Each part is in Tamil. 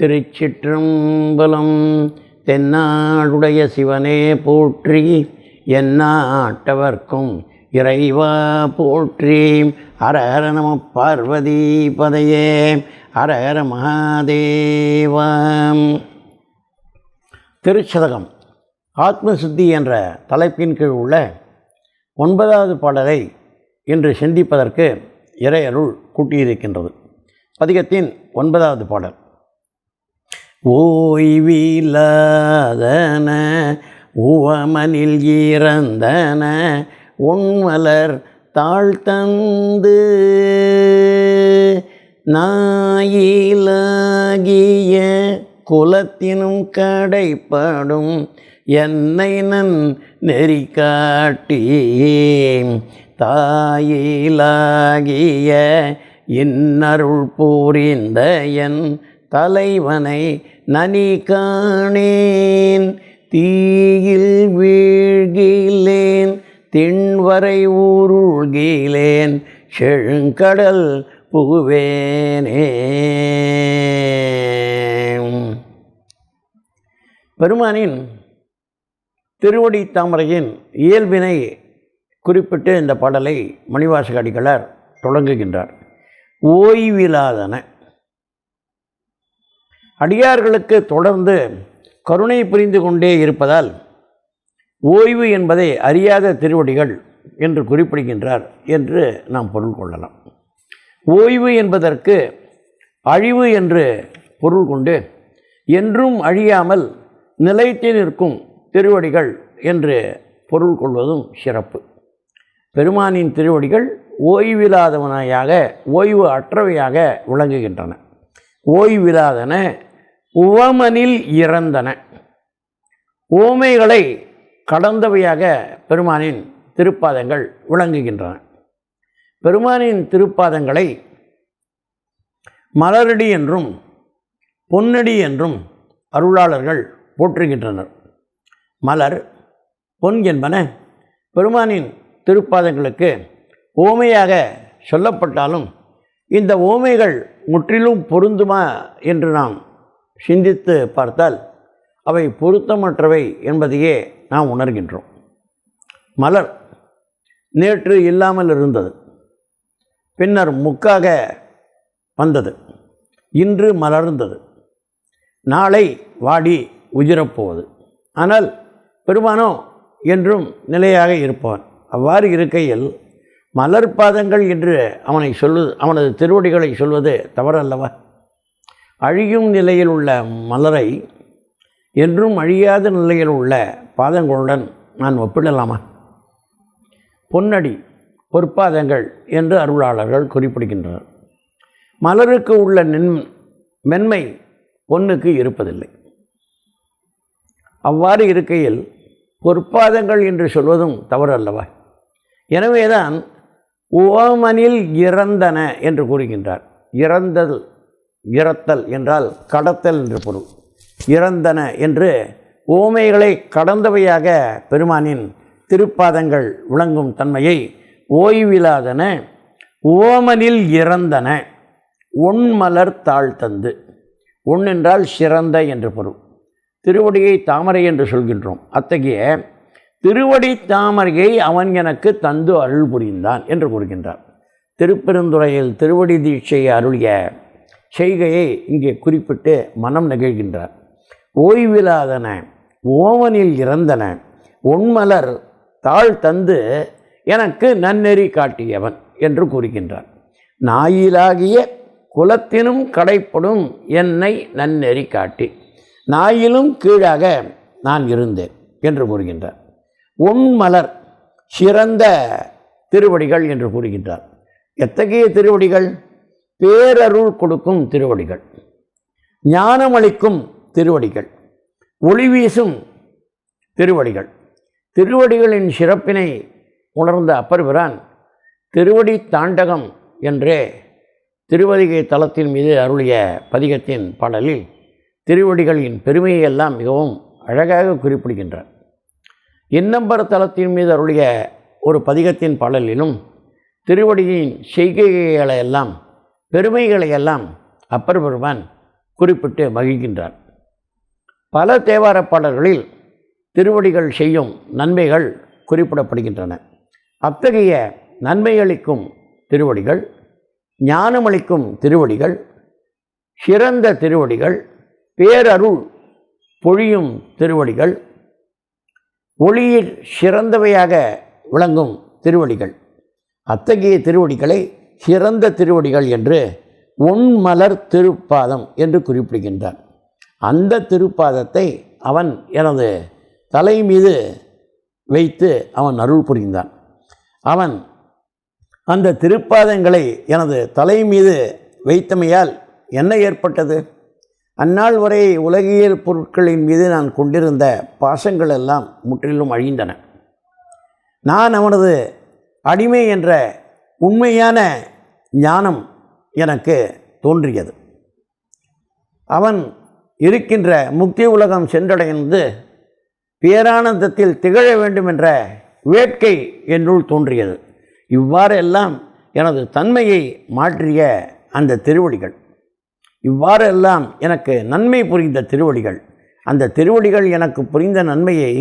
திருச்சிற்றம்பலம் தென்னாடுடைய சிவனே போற்றி என்னாட்டவர்க்கும் இறைவா போற்றி. அரஹர நம பார்வதி பதையே அரஹர மகாதேவம் திருச்சதகம் ஆத்மசுத்தி என்ற தலைப்பின் கீழ் உள்ள ஒன்பதாவது பாடலை இன்று சிந்திப்பதற்கு இறையருள் கூட்டியிருக்கின்றது. பதிகத்தின் ஒன்பதாவது பாடல். ஓய்வில்லாதன உவமனில் இறந்தன உண்மலர் தாழ்த்தந்து நாயிலாகிய குலத்தினும் கடைப்படும் என்னை நன் நெறி காட்டி தாயிலாகிய இன்னருள் பூரிந்த என் தலைவனை நனி காணேன் தீயில் வீழ்கிலேன் திண்வரை ஊருள்கிலேன் செழுங்கடல் புகுவேனே. பெருமானின் திருவடி தாமரையின் இயல்பினை குறிப்பிட்டு இந்த பாடலை மணிவாசக அடிகளார் தொடங்குகின்றார். ஓய்வில்லாதன அடியார்களுக்கு தொடர்ந்து கருணை புரிந்து கொண்டே இருப்பதால் ஓய்வு என்பதை அறியாத திருவடிகள் என்று குறிப்பிடுகின்றார் என்று நாம் பொருள் கொள்ளலாம். ஓய்வு என்பதற்கு அழிவு என்று பொருள் கொண்டு என்றும் அழியாமல் நிலைத்து நிற்கும் திருவடிகள் என்று பொருள் கொள்வதும் சிறப்பு. பெருமானின் திருவடிகள் ஓய்வில்லாதவனையாக ஓய்வு அற்றவையாக விளங்குகின்றன. ஓய்வில்லாதன உவமனில் இறந்தன. ஓமைகளை கடந்தவையாக பெருமானின் திருப்பாதங்கள் விளங்குகின்றன. பெருமானின் திருப்பாதங்களை மலரடி என்றும் பொன்னடி என்றும் அருளாளர்கள் போற்றுகின்றனர். மலர் பொன் என்பன பெருமானின் திருப்பாதங்களுக்கு ஓமையாக சொல்லப்பட்டாலும் இந்த ஓமைகள் முற்றிலும் பொருந்துமா என்று நாம் சிந்தித்து பார்த்தால் அவை பொருத்தமற்றவை என்பதையே நாம் உணர்கின்றோம். மலர் நேற்று இல்லாமல் இருந்தது. பின்னர் முக்காக வந்தது. இன்று மலர்ந்தது. நாளை வாடி உயிரப்போவது ஆனால் பெருமானோ என்றும் நிலையாக இருப்பவன் அவ்வாறு இருக்கையில் மலர் பாதங்கள் என்று அவனை சொல்லு அவனது திருவடிகளை சொல்வது தவறல்லவா? அழியும் நிலையில் உள்ள மலரை என்றும் அழியாத நிலையில் உள்ள பாதங்களுடன் நான் ஒப்பிடலாமா? பொன்னடி பொற்பாதங்கள் என்று அருளாளர்கள் குறிப்பிடுகின்றனர். மலருக்கு உள்ள நின் மென்மை பொன்னுக்கு இருப்பதில்லை. அவ்வாறு இருக்கையில் பொற்பாதங்கள் என்று சொல்வதும் தவறு அல்லவா எனவேதான் ஓமனில் இறந்தன என்று கூறுகின்றார். இறந்தது இறத்தல் என்றால் கடத்தல் என்று பொருள். இறந்தன என்று ஓமைகளை கடந்தவையாக பெருமானின் திருப்பாதங்கள் விளங்கும் தன்மையை ஓய்வில்லாதன ஓமனில் இறந்தன ஒன்மலர் தந்து ஒன் என்றால் சிறந்த என்று பொருள். திருவடியை தாமரை என்று சொல்கின்றோம். அத்தகைய திருவடி தாமரையை அவன் எனக்கு தந்து அருள் புரிந்தான் என்று கூறுகின்றார். திருப்பெருந்துறையில் திருவடி தீட்சையை அருளிய செய்கையை இங்கே குறிப்பிட்டு மனம் நெகிழ்கின்றார். ஓய்வில்லாதன ஓவனில் இறந்தன ஒன்மலர் தாழ் தந்து எனக்கு நன்னெறி காட்டியவன் என்று கூறுகின்றார். நாயிலாகிய குலத்தினும் கடைப்படும் என்னை நன்னெறி காட்டி நாயிலும் கீழாக நான் இருந்தேன் என்று கூறுகின்றார். உண்மலர் சிறந்த திருவடிகள் என்று கூறுகின்றார். எத்தகைய திருவடிகள்? பேரருள் கொடுக்கும் திருவடிகள் ஞானமளிக்கும் திருவடிகள் ஒளி வீசும் திருவடிகள். திருவடிகளின் சிறப்பினை உணர்ந்த அப்பர்பிரான் திருவடி தாண்டகம் என்றே திருவதிகை தலத்தின் மீது அருளிய பதிகத்தின் பாடலில் திருவடிகளின் பெருமையெல்லாம் மிகவும் அழகாக குறிப்பிடுகின்றார். இன்னம்பர தலத்தின் மீது அருளிய ஒரு பதிகத்தின் பாடலிலும் திருவடியின் செய்கைகளை எல்லாம் பெருமைகளை எல்லாம் அப்பர் பெருமான் குறிப்பிட்டு மகிழ்கின்றார். பல தேவாரப் பாடல்களில் திருவடிகள் செய்யும் நன்மைகள் குறிப்பிடப்படுகின்றன. அத்தகைய நன்மையளிக்கும் திருவடிகள் ஞானமளிக்கும் திருவடிகள் சிறந்த திருவடிகள் பேரருள் பொழியும் திருவடிகள் ஒளியில் சிறந்தவையாக விளங்கும் திருவடிகள். அத்தகைய திருவடிகளை சிறந்த திருவடிகள் என்று உண்மலர் திருப்பாதம் என்று குறிப்பிடுகின்றார். அந்த திருப்பாதத்தை அவன் எனது தலை மீது வைத்து அவன் அருள் புரிந்தான். அவன் அந்த திருப்பாதங்களை எனது தலை மீது வைத்தமையால் என்ன ஏற்பட்டது? அந்நாள் வரை உலகியல் பொருட்களின் மீது நான் கொண்டிருந்த பாசங்கள் எல்லாம் முற்றிலும் அழிந்தன. நான் அவனது அடிமை என்ற உண்மையான ஞானம் எனக்கு தோன்றியது. அவன் இருக்கின்ற முக்தி உலகம் சென்றடைந்து பேரானந்தத்தில் திகழ வேண்டும் என்ற வேட்கை என்னுள் தோன்றியது. இவ்வாறெல்லாம் எனது தன்மையை மாற்றிய அந்த திருவடிகள். இவ்வாறெல்லாம் எனக்கு நன்மை புரிந்த திருவடிகள். அந்த திருவடிகள் எனக்கு புரிந்த நன்மையை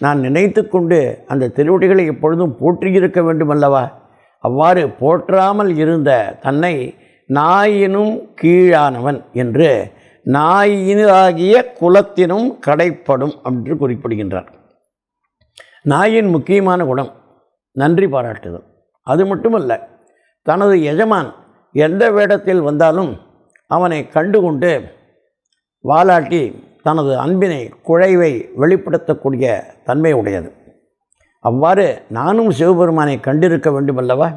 நான் நினைத்து கொண்டு அந்த திருவடிகளை எப்பொழுதும் போற்றியிருக்க வேண்டுமல்லவா? அவ்வாறு போற்றாமல் இருந்த தன்னை நாயினும் கீழானவன் என்று நாயினாகிய குலத்தினும் கடைப்படும் என்று குறிப்பிடுகின்றார் நாயின் முக்கியமான குணம் நன்றி பாராட்டுதல். அது மட்டுமல்ல தனது எஜமான் எந்த வேடத்தில் வந்தாலும் அவனை கண்டுகொண்டு வாலாட்டி தனது அன்பினை குழைவை வெளிப்படுத்தக்கூடிய தன்மை உடையது. அவ்வாறு நானும் சிவபெருமானை கண்டிருக்க வேண்டுமல்லவா?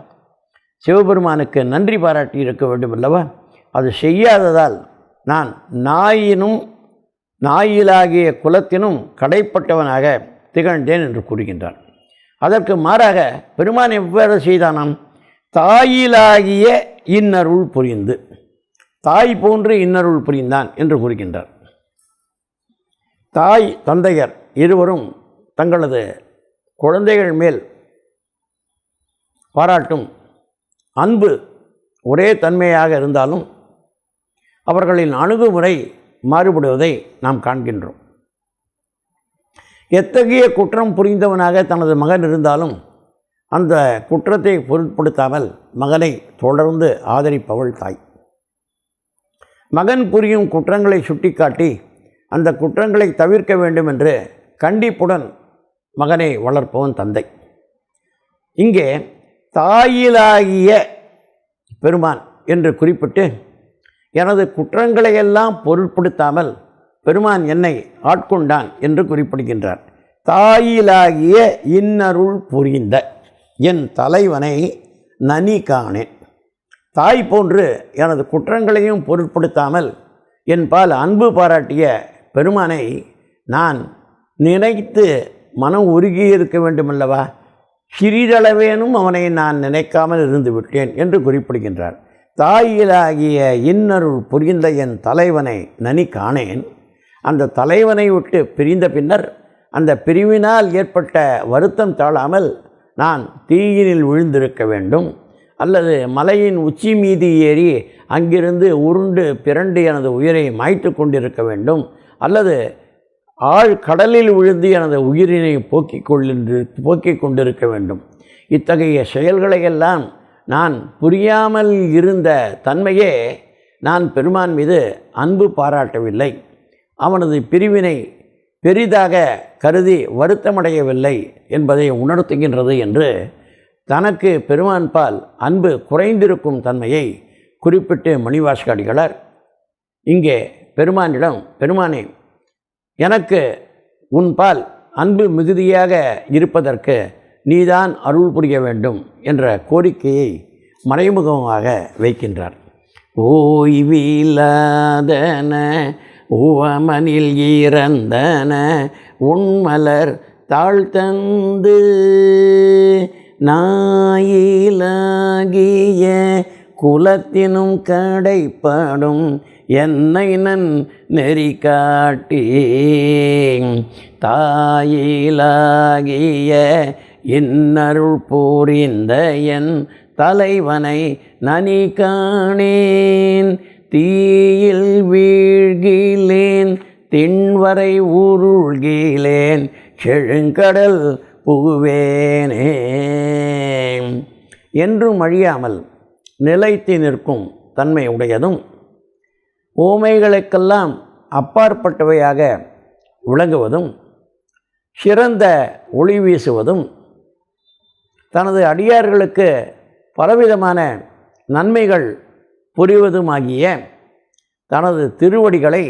சிவபெருமானுக்கு நன்றி பாராட்டி இருக்க வேண்டுமல்லவா? அது செய்யாததால் நான் நாயினும் நாயிலாகிய குலத்தினும் கடைப்பட்டவனாக திகழ்ந்தேன் என்று கூறுகின்றான். அதற்கு மாறாக பெருமான் எவ்வாறு செய்தானாம்? தாயிலாகிய இன்னருள் புரிந்து தாய் போன்று இன்னருள் புரிந்தான் என்று கூறுகின்றார். தாய் தந்தையர் இருவரும் தங்களது குழந்தைகள் மேல் பாராட்டும் அன்பு ஒரே தன்மையாக இருந்தாலும் அவர்களின் அணுகுமுறை மாறுபடுவதை நாம் காண்கின்றோம். எத்தகைய குற்றம் புரிந்தவனாக தனது மகன் இருந்தாலும் அந்த குற்றத்தை பொருட்படுத்தாமல் மகனை தொடர்ந்து ஆதரிப்பவள் தாய். மகன் புரியும் குற்றங்களை சுட்டிக்காட்டி அந்த குற்றங்களை தவிர்க்க வேண்டும் என்று கண்டிப்புடன் மகனை வளர்ப்பவன் தந்தை. இங்கே தாயிலாகிய பெருமான் என்று குறிப்பிட்டு எனது குற்றங்களையெல்லாம் பொருட்படுத்தாமல் பெருமான் என்னை ஆட்கொண்டான் என்று குறிப்பிடுகின்றார். தாயிலாகிய இன்னருள் புரிந்த என் தலைவனை நனி காணேன். தாய் போன்று எனது குற்றங்களையும் பொருட்படுத்தாமல் என் பால் அன்பு பாராட்டிய பெருமானை நான் நினைத்து மனம் உருகி இருக்க வேண்டுமல்லவா? சிறிதளவேனும் அவனை நான் நினைக்காமல் இருந்து விட்டேன் என்று குறிப்பிடுகின்றார். தாயிலாகிய இன்னருள் புரிந்த என் தலைவனை நனி காணேன். அந்த தலைவனை விட்டு பிரிந்த பின்னர் அந்த பிரிவினால் ஏற்பட்ட வருத்தம் தாழாமல் நான் தீயினில் விழுந்திருக்க வேண்டும். அல்லது மலையின் உச்சி மீது ஏறி அங்கிருந்து உருண்டு பிறண்டு எனது உயிரை மாய்த்து கொண்டிருக்க வேண்டும். அல்லது ஆழ் கடலில் விழுந்து எனது உயிரினை போக்கிக் கொள்ளின்று போக்கிக் கொண்டிருக்க வேண்டும். இத்தகைய செயல்களையெல்லாம் நான் புரியாமல் இருந்த தன்மையே நான் பெருமான் மீது அன்பு பாராட்டவில்லை. அவனது பிரிவினை பெரிதாக கருதி வருத்தமடையவில்லை என்பதை உணர்த்துகின்றது என்று தனக்கு பெருமான் பால் அன்பு குறைந்திருக்கும் தன்மையை குறிப்பிட்டு மணிவாசகாடிகளார். இங்கே பெருமானிடம் பெருமானே எனக்கு உன்பால் அன்பு மிகுதியாக இருப்பதற்கு நீதான் அருள் புரிய வேண்டும் என்ற கோரிக்கையை மறைமுகமாக வைக்கின்றார். ஓய்வில்லாதன உவமனில் இறந்தன உண்மலர் தாழ்த்தந்து நாயிலாகிய குலத்தினும் கடைப்படும் என்னை நன் நெறி காட்டி தாயிலாகிய இன்னருள் போரிந்த என் தலைவனை நனி காணேன் தீயில் வீழ்கிலேன் திண்வரை உருள்கிலேன் செழுங்கடல் புகுவேனே. என்றும் அழியாமல் நிலைத்து நிற்கும் தன்மை உடையதும் ஊமைகளுக்கெல்லாம் அப்பாற்பட்டவையாக விளங்குவதும் சிறந்த ஒளி வீசுவதும் தனது அடியார்களுக்கு பலவிதமான நன்மைகள் புரிவதுமாகிய தனது திருவடிகளை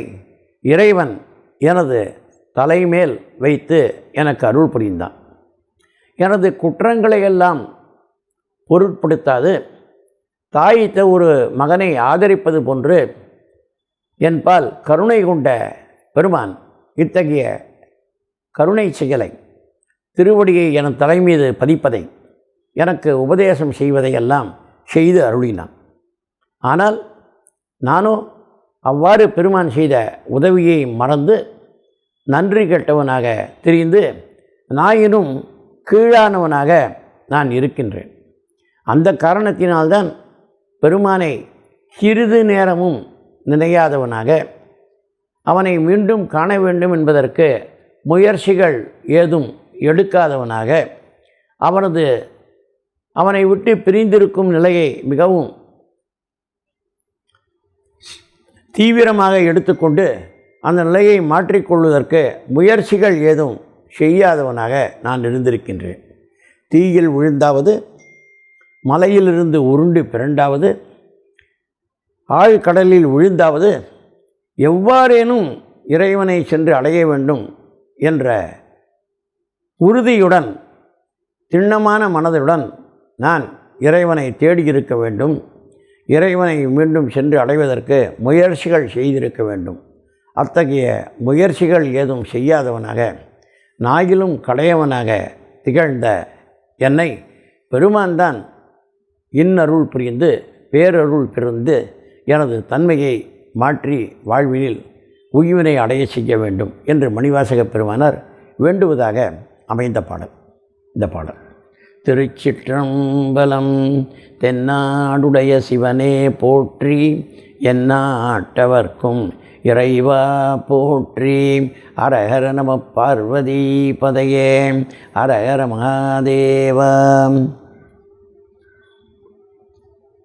இறைவன் எனது தலைமேல் வைத்து எனக்கு அருள் புரிந்தான் எனது குற்றங்களை எல்லாம் பொருட்படுத்தாது. தாயித்த ஒரு மகனை ஆதரிப்பது போன்று என்பால் கருணை கொண்ட பெருமான் இத்தகைய கருணை செயலை திருவடியை என தலைமீது பதிப்பதை எனக்கு உபதேசம் செய்வதையெல்லாம் செய்து அருளினான். ஆனால் நானோ அவ்வாறு பெருமான் செய்த உதவியை மறந்து நன்றி கெட்டவனாக தெரிந்து நாயினும் கீழானவனாக நான் இருக்கின்றேன். அந்த காரணத்தினால்தான் பெருமானை சிறிது நேரமும் நினையாதவனாக அவனை மீண்டும் காண வேண்டும் என்பதற்கு முயற்சிகள் ஏதும் எடுக்காதவனாக அவனது அவனை விட்டு பிரிந்திருக்கும் நிலையை மிகவும் தீவிரமாக எடுத்துக்கொண்டு அந்த நிலையை மாற்றிக்கொள்வதற்கு முயற்சிகள் ஏதும் செய்யாதவனாக நான் இருந்திருக்கின்றேன். தீயில் விழுந்தாவது மலையிலிருந்து உருண்டு பிறண்டாவது ஆழ்கடலில் விழுந்தாவது எவ்வாறேனும் இறைவனை சென்று அடைய வேண்டும் என்ற உறுதியுடன் திண்ணமான மனதுடன் நான் இறைவனை தேடியிருக்க வேண்டும். இறைவனை மீண்டும் சென்று அடைவதற்கு முயற்சிகள் செய்திருக்க வேண்டும். அத்தகைய முயற்சிகள் ஏதும் செய்யாதவனாக நாயிலும் கடையவனாக திகழ்ந்த என்னை பெருமான் தான் இன்னருள் புரிந்து பேரருள் பிறந்து எனது தன்மையை மாற்றி வாழ்வினில் உய்வினை அடைய செய்ய வேண்டும் என்று மணிவாசக பெருமானார் வேண்டுவதாக அமைந்த பாடல். இந்த பாடல். திருச்சிற்றம்பலம் தென்னாடுடைய சிவனே போற்றி என்னாட்டவர்க்கும் இறைவா போற்றி. அரஹர நம பார்வதி பதையே அரஹர மகாதேவா.